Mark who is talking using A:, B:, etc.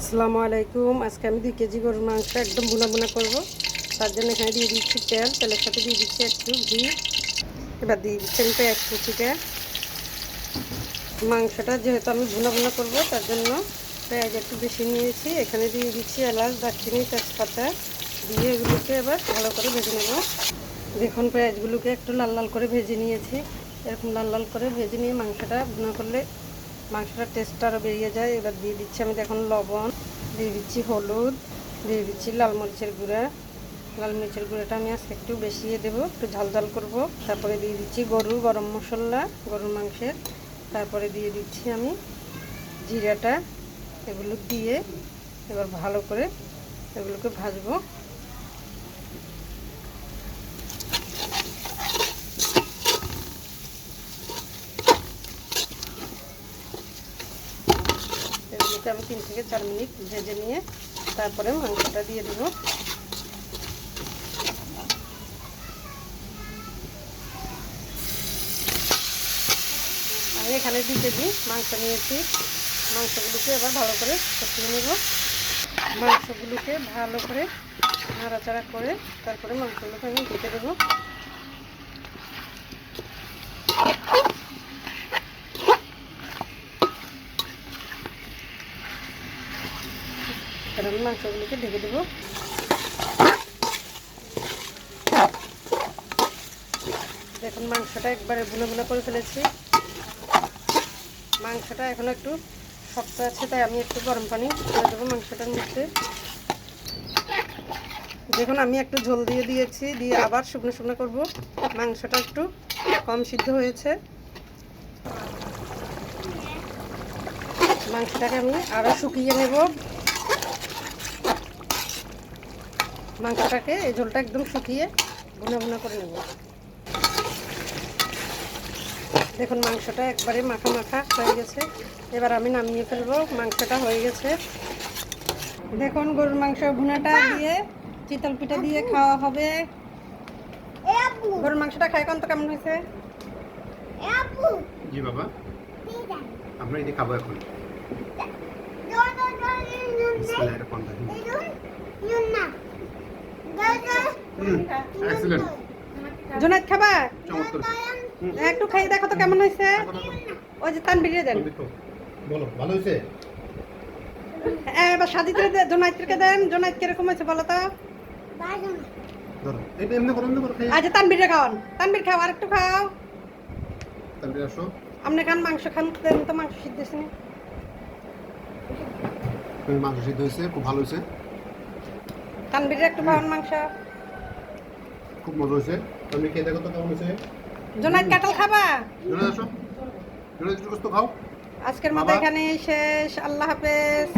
A: আসসালামু আলাইকুম। আজকে আমি দুই কেজি গরুর মাংস একদম বুনা বুনা করব। তার জন্য এখানে দিয়ে দিচ্ছি তেল। তেলের সাথে দিয়ে দিচ্ছি একটু ঘি। এবার দিয়ে দিচ্ছি আমি পেঁয়াজ কুচিটা। মাংসটা যেহেতু আমি বুনা ভুনা করব, তার জন্য পেঁয়াজ একটু বেশি নিয়েছি। এখানে দিয়ে দিচ্ছি এলাচ, দারচিনি, তেজপাতা। দিয়ে এগুলোকে এবার ভালো করে ভেজে নেব। দেখুন, পেঁয়াজগুলোকে একটু লাল লাল করে ভেজে নিয়েছি। এরকম লাল লাল করে ভেজে নিয়ে মাংসটা ভুনা করলে মাংসটার টেস্টটা আরও বেরিয়ে যায়। এবার দিয়ে দিচ্ছি আমি এখন লবণ, দিয়ে দিচ্ছি হলুদ, দিয়ে দিচ্ছি লাল মরিচের গুঁড়া। লাল মরিচের গুঁড়াটা আমি আজকে একটু বেশি দেবো, একটু ঝাল ঝাল করব। তারপরে দিয়ে দিচ্ছি গরু গরম মশলা, গরুর মাংসের। তারপরে দিয়ে দিচ্ছি আমি জিরাটা। এগুলো দিয়ে এবার ভালো করে এগুলোকে ভাজবো। এগুলোকে আমি তিন থেকে চার মিনিট ভেজে নিয়ে তারপরে মাংসটা দিয়ে দেবো। আমি এখানে দুই কেজি মাংস নিয়েছি। মাংসগুলোকে এবার ভালো করে কষিয়ে নেব। মাংসগুলোকে ভালো করে নাড়াচাড়া করে তারপরে মাংসগুলোকে আমি ঢেকে দেবো। এবার আমি মাংসগুলোকে ঢেকে দেবো। দেখুন, মাংসটা একবারে ভুনে ভুনে করে ফেলেছি। মাংসটা এখন একটু শক্ত আছে, তাই আমি একটু গরম পানি করে দেবো মাংসটার মধ্যে। দেখুন, আমি একটু ঝোল দিয়ে দিয়েছি, দিয়ে আবার শুকনো শুকনো করব। মাংসটা একটু কম সিদ্ধ হয়েছে। মাংসটাকে আমি আরও শুকিয়ে নেব। মাংসটাকে এই ঝোলটা একদম শুকিয়ে ভুনা ভুনা করে নেব। দেখুন মাংসটা একবারে মাখা মাখা হয়ে গেছে। এবার আমি নামিয়ে ফেলব মাংসটা হয়ে গেছে। দেখুন গরুর মাংস ভুনাটা দিয়ে চিতল পিঠা দিয়ে খাওয়া হবে। গরুর মাংসটা খাই কোন তো কেমন হয়েছে?
B: জি বাবা। আমরা এটি খাব এখন। এক্সিলেন্ট
A: জোনাত খাবা?
B: চমৎকার।
A: একটু খাই দেখো তো কেমন হয়েছে। ওই যে তান বেরিয়ে দেন
B: বলো ভালো হয়েছে?
A: এবার সাজিতে জোনাইতকে দেন। জোনাইত কীরকম হয়েছে বলো তো? আচ্ছা তানবিরে খাওয়ান। তানবির খাও আর একটু খাও।
B: তারপরে আসো।
A: আপনি খান মাংস খান দেন তো মাংস সিদ্ধ হয়েছে
B: মাংস সিদ্ধ হয়েছে খুব ভালো হয়েছে।
A: তানবিরে একটু খাওয়ান মাংস।
B: খুব মজা হয়েছে। তুমি খেয়ে দেখো তো কেমন হয়েছে।
A: জোনাক কাঁঠাল খাবা?
B: জোনাক আসো। জোনাক একটু কষ্ট খাও।
A: আজকের মতো। এখানে শেষ। আল্লাহ হাফেজ।